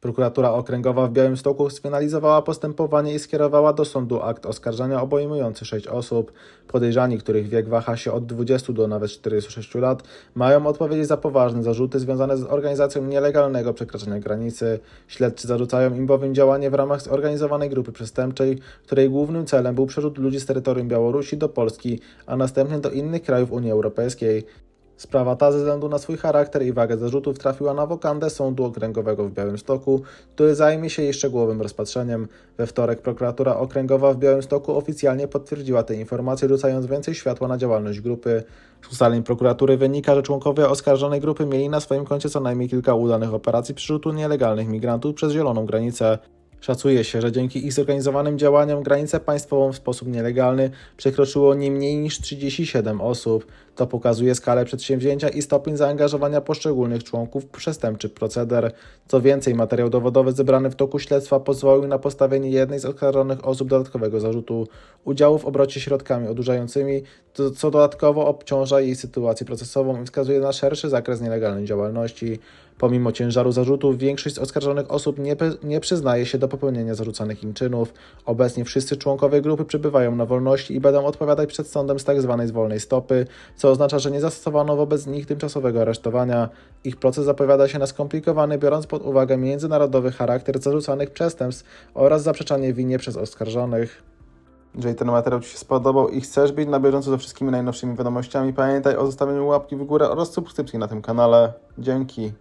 Prokuratura Okręgowa w Białymstoku sfinalizowała postępowanie i skierowała do sądu akt oskarżenia obejmujący sześć osób. Podejrzani, których wiek waha się od 20 do nawet 46 lat, mają odpowiedzieć za poważne zarzuty związane z organizacją nielegalnego przekraczania granicy. Śledczy zarzucają im bowiem działanie w ramach zorganizowanej grupy przestępczej, której głównym celem był przerzut ludzi z terytorium Białorusi do Polski, a następnie do innych krajów Unii Europejskiej. Sprawa ta ze względu na swój charakter i wagę zarzutów trafiła na wokandę Sądu Okręgowego w Białymstoku, który zajmie się jej szczegółowym rozpatrzeniem. We wtorek prokuratura okręgowa w Białymstoku oficjalnie potwierdziła te informacje, rzucając więcej światła na działalność grupy. Z ustaleń prokuratury wynika, że członkowie oskarżonej grupy mieli na swoim koncie co najmniej kilka udanych operacji przerzutu nielegalnych migrantów przez zieloną granicę. Szacuje się, że dzięki ich zorganizowanym działaniom granicę państwową w sposób nielegalny przekroczyło nie mniej niż 37 osób. To pokazuje skalę przedsięwzięcia i stopień zaangażowania poszczególnych członków w przestępczy proceder. Co więcej, materiał dowodowy zebrany w toku śledztwa pozwolił na postawienie jednej z oskarżonych osób dodatkowego zarzutu udziału w obrocie środkami odurzającymi, co dodatkowo obciąża jej sytuację procesową i wskazuje na szerszy zakres nielegalnej działalności. Pomimo ciężaru zarzutów, większość z oskarżonych osób nie, nie przyznaje się do popełnienia zarzucanych im czynów. Obecnie wszyscy członkowie grupy przebywają na wolności i będą odpowiadać przed sądem z tzw. z wolnej stopy, co oznacza, że nie zastosowano wobec nich tymczasowego aresztowania. Ich proces zapowiada się na skomplikowany, biorąc pod uwagę międzynarodowy charakter zarzucanych przestępstw oraz zaprzeczanie winie przez oskarżonych. Jeżeli ten materiał Ci się spodobał i chcesz być na bieżąco ze wszystkimi najnowszymi wiadomościami, pamiętaj o zostawieniu łapki w górę oraz subskrypcji na tym kanale. Dzięki.